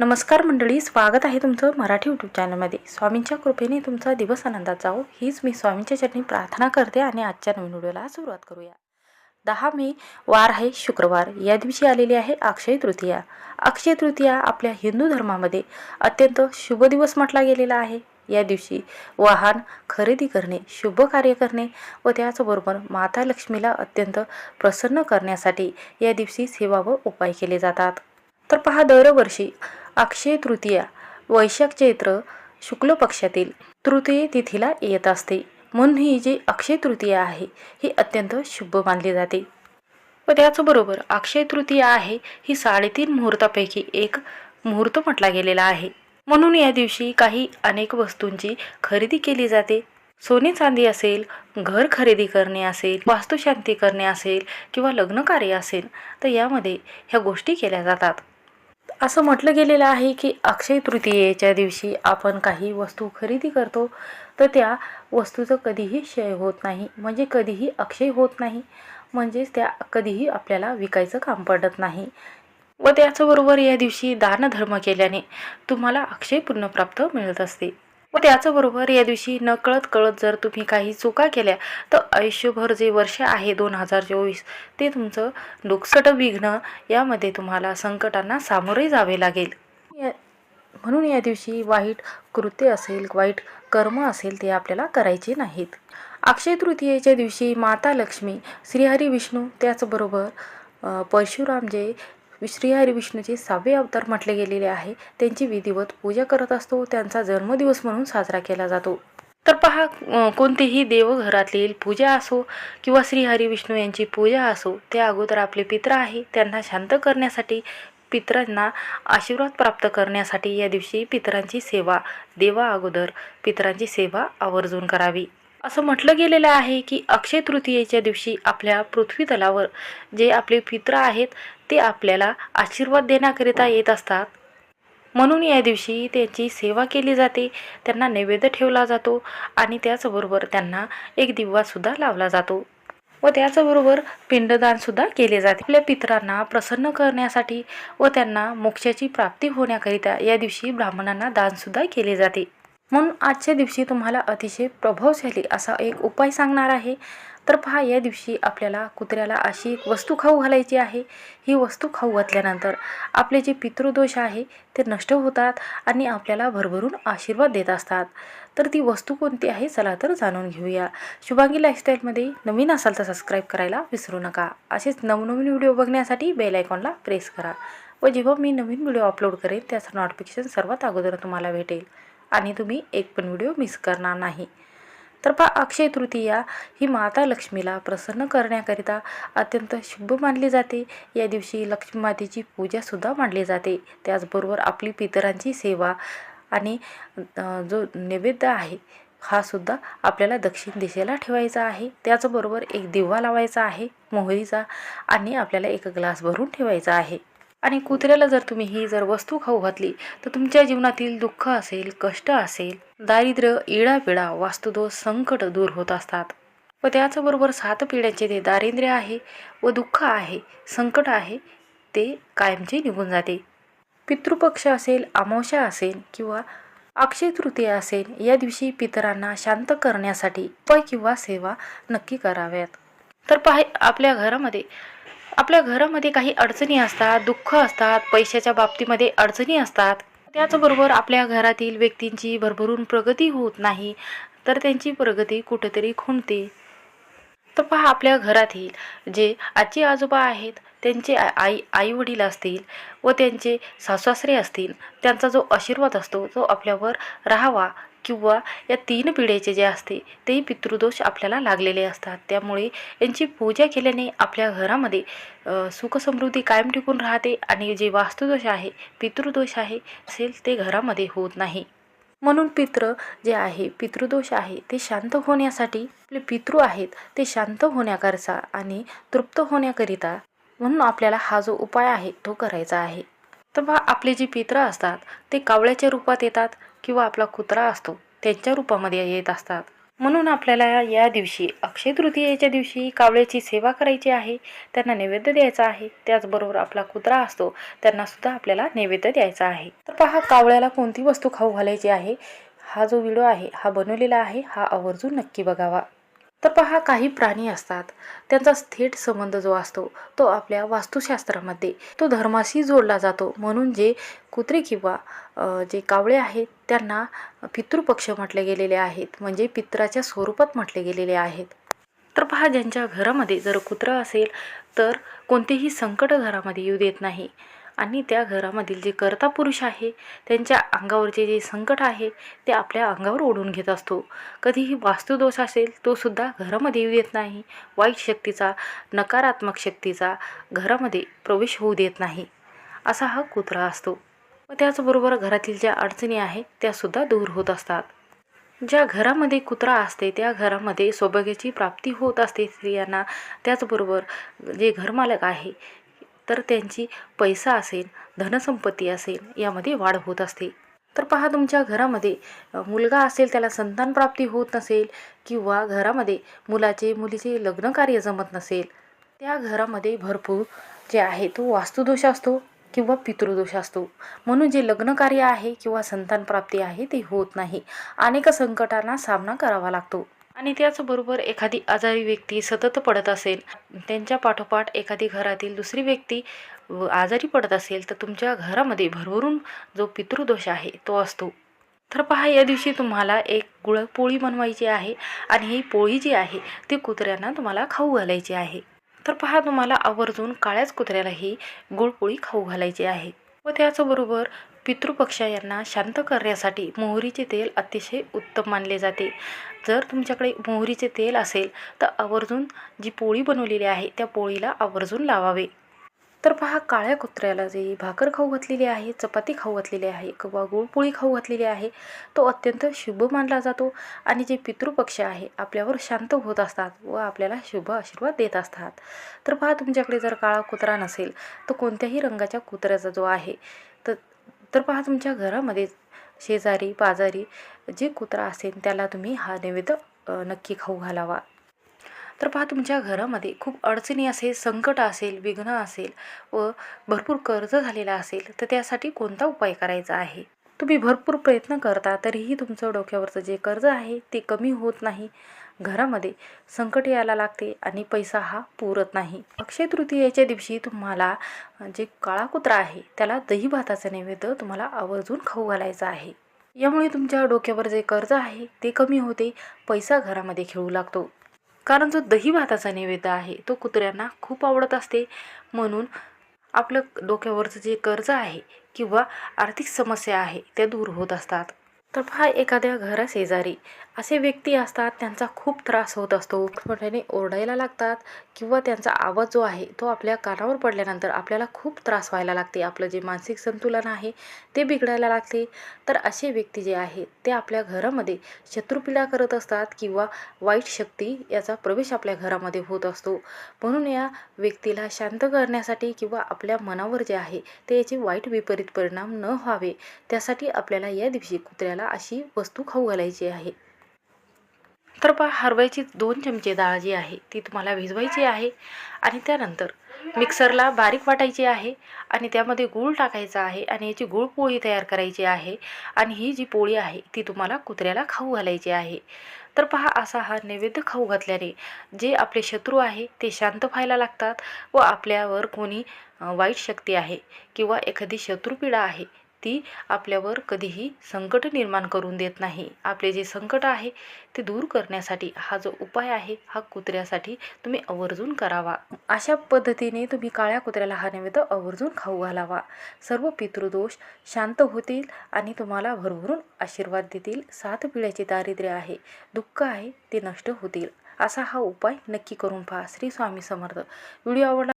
नमस्कार मंडळी स्वागत आहे तुमचं मराठी यूट्यूब चॅनलमध्ये स्वामींच्या कृपेने तुमचा दिवस आनंदात जावो. हीच मी स्वामींच्या चरणी प्रार्थना करते आणि आजच्या नवीन व्हिडिओला सुरुवात करूया. दहा मे वार आहे शुक्रवार. या दिवशी आलेली आहे अक्षय तृतीया. अक्षय तृतीया आपल्या हिंदू धर्मामध्ये अत्यंत शुभ दिवस म्हटला गेलेला आहे. या दिवशी वाहन खरेदी करणे शुभ कार्य करणे व त्याचबरोबर माता लक्ष्मीला अत्यंत प्रसन्न करण्यासाठी या दिवशी सेवा व उपाय केले जातात. तर पहा दरवर्षी अक्षय तृतीया वैशाख चैत्र शुक्ल पक्षातील तृतीय तिथीला येत असते. म्हणून ही जी अक्षय तृतीया आहे ही अत्यंत शुभ मानली जाते. व त्याचबरोबर अक्षय तृतीया आहे ही साडेतीन मुहूर्तापैकी एक मुहूर्त म्हटला गेलेला आहे. म्हणून या दिवशी काही अनेक वस्तूंची खरेदी केली जाते. सोने चांदी असेल घर खरेदी करणे असेल वास्तुशांती करणे असेल किंवा लग्नकार्य असेल तर यामध्ये ह्या गोष्टी केल्या जातात. असं म्हटलं गेलेलं आहे की अक्षय तृतीयेच्या दिवशी आपण काही वस्तू खरेदी करतो तर त्या वस्तूचं कधीही क्षय होत नाही. म्हणजे कधीही अक्षय होत नाही. म्हणजेच त्या कधीही आपल्याला विकायचं काम पडत नाही. व त्याचबरोबर या दिवशी दानधर्म केल्याने तुम्हाला अक्षय पुण्यप्राप्त मिळत असते. व त्याचबरोबर या दिवशी नकळत कळत जर तुम्ही काही चुका केल्या तर आयुष्यभर जे वर्ष आहे दोन हजार चोवीस ते तुमचं दुःखसट विघ्न यामध्ये तुम्हाला संकटांना सामोरे जावे लागेल. या म्हणून या दिवशी वाईट कृत्य असेल वाईट कर्म असेल ते आपल्याला करायचे नाहीत. अक्षय तृतीयेच्या दिवशी माता लक्ष्मी श्रीहरी विष्णू त्याचबरोबर परशुराम जे श्री विष्णूचे सहावे अवतार म्हटले गेलेले आहे. त्यांची विधिवत पूजा करत असतो. त्यांचा जन्मदिवस म्हणून साजरा केला जातो. तर पहा कोणतेही देवघरातील पूजा असो किंवा श्री हरीविष्णू यांची पूजा असो त्या अगोदर आपले पित्र आहे. त्यांना शांत करण्यासाठी पितरांना आशीर्वाद प्राप्त करण्यासाठी या दिवशी पितरांची सेवा देवा अगोदर पितरांची सेवा आवर्जून करावी. असं म्हटलं गेलेलं आहे की अक्षय तृतीयेच्या दिवशी आपल्या पृथ्वी तलावर जे आपले पित्र आहेत ते आपल्याला आशीर्वाद देण्याकरिता येत असतात. म्हणून या दिवशी त्यांची सेवा केली जाते त्यांना नैवेद्य ठेवला जातो आणि त्याचबरोबर त्यांना एक दिवासुद्धा लावला जातो. व त्याचबरोबर पिंडदानसुद्धा केले जाते. आपल्या पितरांना प्रसन्न करण्यासाठी व त्यांना मोक्षाची प्राप्ती होण्याकरिता या दिवशी ब्राह्मणांना दानसुद्धा केले जाते. म्हणून आजच्या दिवशी तुम्हाला अतिशय प्रभावशाली असा एक उपाय सांगणार आहे. तर पहा या दिवशी आपल्याला कुत्र्याला अशी एक वस्तू खाऊ घालायची आहे. ही वस्तू खाऊ घातल्यानंतर आपले जे पितृदोष आहे ते नष्ट होतात आणि आपल्याला भरभरून आशीर्वाद देत असतात. तर ती वस्तू कोणती आहे चला तर जाणून घेऊया. शुभांगी लाईफस्टाईलमध्ये नवीन असाल तर सबस्क्राईब करायला विसरू नका. असेच नवनवीन व्हिडिओ बघण्यासाठी बेल आयकॉनला प्रेस करा. व जेव्हा मी नवीन व्हिडिओ अपलोड करेन त्याचं नोटिफिकेशन सर्वात अगोदर तुम्हाला भेटेल. आणि तुम्ही एक पण व्हिडिओ मिस करणार नाही. तर पहा अक्षय तृतीया ही माता लक्ष्मीला प्रसन्न करण्याकरिता अत्यंत शुभ मानली जाते. या दिवशी लक्ष्मी मातेची पूजासुद्धा मांडली जाते. त्याचबरोबर आपली पितरांची सेवा आणि जो नैवेद्य आहे हा सुद्धा आपल्याला दक्षिण दिशेला ठेवायचा आहे. त्याचबरोबर एक दिवा लावायचा आहे मोहरीचा आणि आपल्याला एक ग्लास भरून ठेवायचा आहे. आणि कुत्र्याला जर तुम्ही ही जर वस्तू खाऊ घातली तर तुमच्या जीवनातील दुःख असेल कष्ट असेल दारिद्र्य इडापिडा वास्तुदोष संकट दूर होत असतात. व त्याचबरोबर सात पिढ्यांचे ते दारिद्र्य आहे व दुःख आहे संकट आहे ते कायमचे निघून जाते. पितृपक्ष असेल अमावस्या असेल किंवा अक्षय तृतीया असेल या दिवशी पितरांना शांत करण्यासाठी उपाय किंवा सेवा नक्की कराव्यात. तर पाहि आपल्या घरामध्ये आपल्या घरामध्ये काही अडचणी असतात दुःख असतात पैशाच्या बाबतीमध्ये अडचणी असतात. त्याचबरोबर आपल्या घरातील व्यक्तींची भरभरून प्रगती होत नाही तर त्यांची प्रगती कुठेतरी खुंटते. तर पहा आपल्या घरातील जे आजी आजोबा आहेत त्यांचे आई आई वडील असतील व त्यांचे सासवासरे असतील त्यांचा जो आशीर्वाद असतो तो आपल्यावर राहावा. किंवा या तीन पिढीचे जे असते तेही पितृदोष आपल्याला लागलेले असतात. त्यामुळे यांची पूजा केल्याने आपल्या घरामध्ये सुखसमृद्धी कायम टिकून राहते आणि जे वास्तुदोष आहे पितृदोष आहे असेल ते घरामध्ये होत नाही. म्हणून पित्र जे आहे पितृदोष आहे ते शांत होण्यासाठी आपले पितृ आहेत ते शांत होण्याकरता आणि तृप्त होण्याकरिता म्हणून आपल्याला हा जो उपाय आहे तो करायचा आहे. तर बा आपले जे पित्र असतात ते कावळ्याच्या रूपात येतात किंवा आपला कुत्रा असतो त्यांच्या रूपामध्ये येत असतात. म्हणून आपल्याला या दिवशी अक्षय तृतीयेच्या दिवशी कावळ्याची सेवा करायची आहे त्यांना नैवेद्य द्यायचा आहे. त्याचबरोबर आपला कुत्रा असतो त्यांना सुद्धा आपल्याला नैवेद्य द्यायचा आहे. तर पहा कावळ्याला कोणती वस्तू खाऊ घालायची आहे? हा जो व्हिडिओ आहे हा बनवलेला आहे हा आवर्जून नक्की बघावा. तर पहा काही प्राणी असतात. त्यांचा थेट संबंध जो असतो तो आपल्या वास्तुशास्त्रामध्ये तो धर्माशी जोडला जातो. म्हणून जे कुत्रे किंवा जे कावळे आहेत त्यांना पितृपक्ष म्हटले गेलेले आहेत. म्हणजे पित्राच्या स्वरूपात म्हटले गेलेले आहेत. तर पहा ज्यांच्या घरामध्ये जर कुत्रं असेल तर कोणतेही संकट घरामध्ये येऊ देत नाही. आणि त्या घरामधील जे कर्ता पुरुष आहे त्यांच्या अंगावरचे जे संकट आहे ते आपल्या अंगावर ओढून घेत असतो. कधीही वास्तुदोष असेल तो सुद्धा घरामध्ये येऊ देत नाही. वाईट शक्तीचा नकारात्मक शक्तीचा घरामध्ये प्रवेश होऊ देत नाही. असा हा कुत्रा असतो. व त्याचबरोबर घरातील ज्या अडचणी आहेत त्यासुद्धा दूर होत असतात. ज्या घरामध्ये कुत्रा असते त्या घरामध्ये सौभाग्याची प्राप्ती होत असते स्त्रियांना. त्याचबरोबर जे घरमालक आहे तर त्यांची पैसा असेल धनसंपत्ती असेल यामध्ये वाढ होत असते. तर पहा तुमच्या घरामध्ये मुलगा असेल त्याला संतान प्राप्ती होत नसेल किंवा घरामध्ये मुलाचे मुलीचे लग्न कार्य जमत नसेल त्या घरामध्ये भरपूर जे आहे तो वास्तुदोष असतो किंवा पितृदोष असतो. म्हणून जे लग्नकार्य आहे किंवा संतानप्राप्ती आहे ते होत नाही. अनेक संकटांना सामना करावा लागतो. आणि त्याचबरोबर एखादी आजारी व्यक्ती सतत पडत असेल त्यांच्या पाठोपाठ एखादी घरातील दुसरी व्यक्ती आजारी पडत असेल तर तुमच्या घरामध्ये भरभरून जो पितृदोष आहे तो असतो. तर पहा या दिवशी तुम्हाला एक गुळपोळी बनवायची आहे आणि ही पोळी जी आहे ती कुत्र्यांना तुम्हाला खाऊ घालायची आहे. तर पहा तुम्हाला आवर्जून काळ्याच कुत्र्याला ही गुळपोळी खाऊ घालायची आहे. व त्याचबरोबर पितृपक्ष यांना शांत करण्यासाठी मोहरीचे तेल अतिशय उत्तम मानले जाते. जर तुमच्याकडे मोहरीचे तेल असेल तर आवर्जून जी पोळी बनवलेली आहे त्या पोळीला आवर्जून लावावे. तर पहा काळ्या कुत्र्याला जे भाकर खाऊ घातलेली आहे चपाती खाऊ घातलेली आहे किंवा गुळपोळी खाऊ घातलेली आहे तो अत्यंत शुभ मानला जातो आणि जे पितृपक्ष आहे आपल्यावर शांत होत असतात व आपल्याला शुभ आशीर्वाद देत असतात. तर पहा तुमच्याकडे जर काळा कुत्रा नसेल तर कोणत्याही रंगाच्या कुत्र्याचा जो आहे तर तर पहा तुमच्या घरामध्ये शेजारी पाजारी जे कुत्रा असेल त्याला तुम्ही हा नैवेद्य नक्की खाऊ घालावा. तर पहा तुमच्या घरामध्ये खूप अडचणी असेल संकट असेल विघ्न असेल व भरपूर कर्ज झालेलं असेल तर त्यासाठी कोणता उपाय करायचा आहे? तुम्ही भरपूर प्रयत्न करता तरीही तुमचं डोक्यावरचं जे कर्ज आहे ते कमी होत नाही. घरामध्ये संकट यायला लागते आणि पैसा हा पुरत नाही. अक्षय तृतीयेच्या दिवशी तुम्हाला जे काळा कुत्रा आहे त्याला दही भाताचं नैवेद्य तुम्हाला आवर्जून खाऊ घालायचा आहे. यामुळे तुमच्या डोक्यावर जे कर्ज आहे ते कमी होते पैसा घरामध्ये खेळू लागतो. कारण जो दही भाताचा नैवेद्य आहे तो कुत्र्यांना खूप आवडत असते. म्हणून आपलं डोक्यावरचं जे कर्ज आहे किंवा आर्थिक समस्या आहे त्या दूर होत असतात. तर पहा एखाद्या घराशेजारी असे व्यक्ती असतात त्यांचा खूप त्रास होत असतो. मोठ्याने ओरडायला लागतात किंवा त्यांचा आवाज जो आहे तो आपल्या कानावर पडल्यानंतर आपल्याला खूप त्रास व्हायला लागते. आपलं जे मानसिक संतुलन आहे ते बिघडायला लागते. तर असे व्यक्ती जे आहेत ते आपल्या घरामध्ये शत्रुपीडा करत असतात किंवा वाईट शक्ती याचा प्रवेश आपल्या घरामध्ये होत असतो. म्हणून या व्यक्तीला शांत करण्यासाठी किंवा आपल्या मनावर जे आहे ते याचे वाईट विपरीत परिणाम न व्हावे त्यासाठी आपल्याला या दिवशी कुत्र्याला अशी वस्तू खाऊ घालायची आहे. तर पहा हरवायची दोन चमचे डाळ जी आहे ती तुम्हाला भिजवायची आहे आणि त्यानंतर मिक्सरला बारीक वाटायची आहे आणि त्यामध्ये गूळ टाकायचा आहे आणि याची गुळपोळी तयार करायची आहे आणि ही जी पोळी आहे ती तुम्हाला कुत्र्याला खाऊ घालायची आहे. तर पहा असा हा नैवेद्य खाऊ घातल्याने जे आपले शत्रू आहे ते शांत व्हायला लागतात व आपल्यावर कोणी वाईट शक्ती आहे किंवा एखादी शत्रुपीडा आहे ती आपल्यावर कधीही संकट निर्माण करून देत नाही. आपले जे संकट आहे ते दूर करण्यासाठी हा जो उपाय आहे हा कुत्र्यासाठी तुम्ही आवर्जून करावा. अशा पद्धतीने तुम्ही काळ्या कुत्र्याला हा नैवेद्य आवर्जून खाऊ घालावा. सर्व पितृदोष शांत होतील आणि तुम्हाला भरभरून आशीर्वाद देतील. सात पिढ्याचे दारिद्र्य आहे दुःख आहे ते नष्ट होतील. असा हा उपाय नक्की करून पहा. श्री स्वामी समर्थ. व्हिडिओ आवडला